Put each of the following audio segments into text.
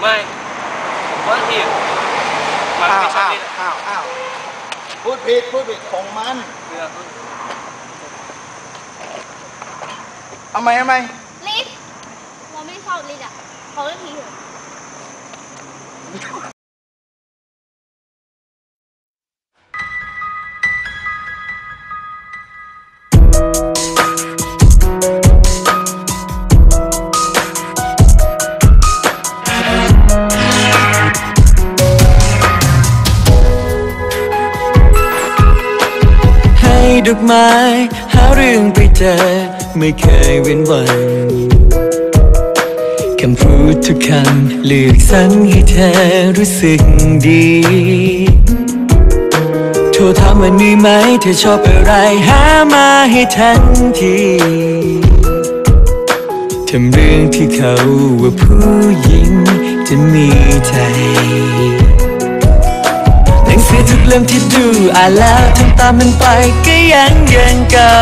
ไม่ผมว่าที่มันไม่ใช่นี่อ้าวอ้าวพูดผิดพูดผิดของมันเรือคุณาไหมเอาไหมลิฟเราไม่ชอบลิฟอะเขอเรื่องทีเดอกไม้ หาเรื่องไปเจอไม่เคยเว้นวันคำพูดทุกคำเลือกสรรให้เธอรู้สึกดีโทรถามว่าหนื่อยไหม เธอชอบอะไร หามาให้ทันทีทำเรื่องที่เขาว่าผู้หญิงจะมีใจ สือทุกเล่มที่ดูอ่านแล้วทำตามมันไปก็ยังยังเก่า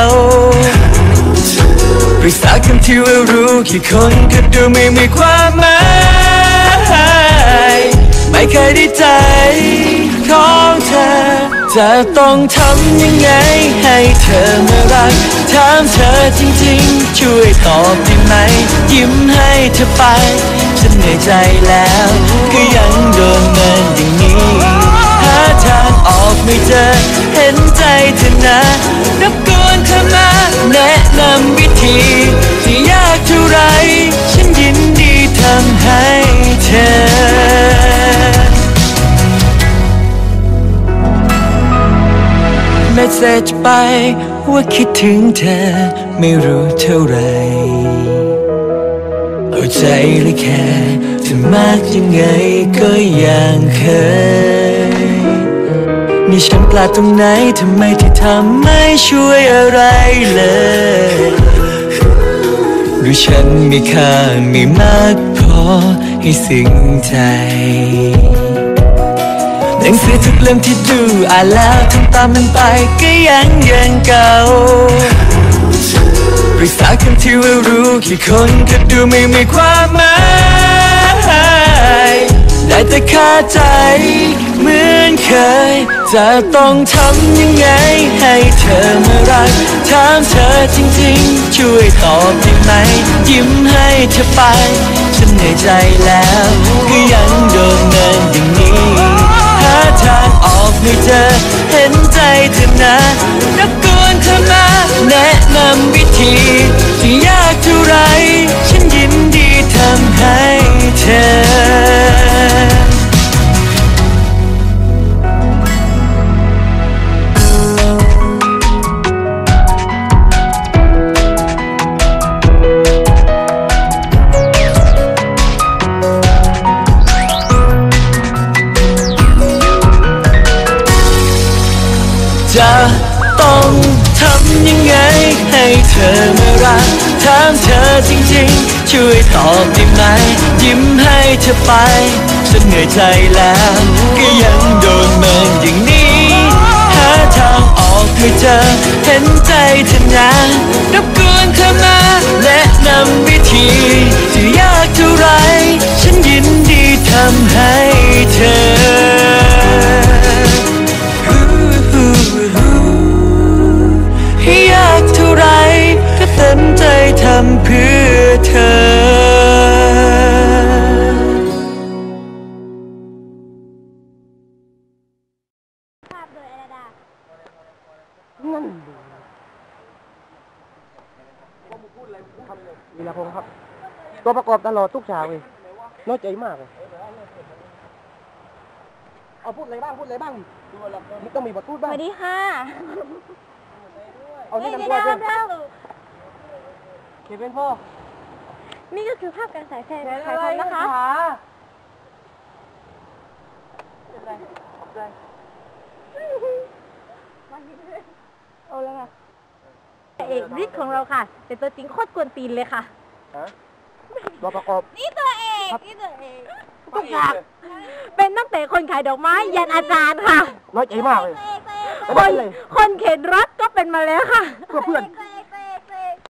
ปรึกษาคำที่ว่ารู้กี่คนก็ดูไม่มีความหมายไม่เคยได้ใจของเธอจะต้องทำยังไงให้เธอมารักถามเธอจริงๆ ช่วยตอบได้ไหม ยิ้มให้เธอไป ฉันเหนื่อยใจแล้ว ก็ยังโดนเงินอย่างนี้ ออกไม่เจอ เห็นใจเธอนะรบกวนเธอมาแนะนำวิธีที่ยากเท่าไร ฉันยินดีทำให้เธอ เมสเซจไปว่าคิดถึงเธอไม่รู้เท่าไร เอาใจและแค่เธอมากยังไงก็ยังเคย นี่ฉันพลาดตรงไหนทำไมที่ทำไม่ช่วยอะไรเลยหรือฉันมีค่าไม่มากพอให้ซึ้งใจหนังสือทุกเล่มที่ดูอ่านแล้วทำตามมันไปก็ยังยังเก่าปรึกษาคำที่ว่ารู้กี่คนก็ดูไม่มีความหมาย ได้แต่คาใจ เหมือนเคย จะต้องทำยังไง ให้เธอมารักถามเธอจริงๆ ช่วยตอบได้ไหม ยิ้มให้เธอไป ฉันเหนื่อยใจแล้วก็ยังโดนเงินอย่างนี้หาทางออกไม่เจอ เห็นใจเธอนะรบกวนเธอมาแนะนำวิธีที่ยากเท่าไร ฉันยินดีทำให้ ต้องทำยังไงให้เธอมารักถามเธอจริงๆ ช่วยตอบได้ไหม ยิ้มให้เธอไป ฉันเหนื่อยใจแล้ว ก็ยังโดนเมินอย่างนี้ หาทางออกให้เจอเห็นใจเธอนะ วีรพงศ์ครับ ตัวประกอบตลอดทุกฉากเลยน้อยใจมากเลยเอาพูดอะไรบ้างพูดอะไรบ้างมันต้องมีบทพูดสบ้างวัสดีค่ะเอานี่เฮ้ยนำตัวดาเพื่อนดาวเขียนเป็นพ่อ นี่ก็คือภาพการสายแฟนถ่ายทำนะคะเอาแล้วไง เอกฤทธิ์ของเราค่ะแต่ตัวจริงโคตรกวนตีนเลยค่ะ ฮะตัวประกอบ นี่ตัวเอกนี่ตัวเอกทุกฉากเป็นตั้งแต่คนขายดอกไม้ยันอาจารย์ค่ะ น้อยใจมากเลย คนคนเข็นรถก็เป็นมาแล้วค่ะ เพื่อเพื่อนตัวเอ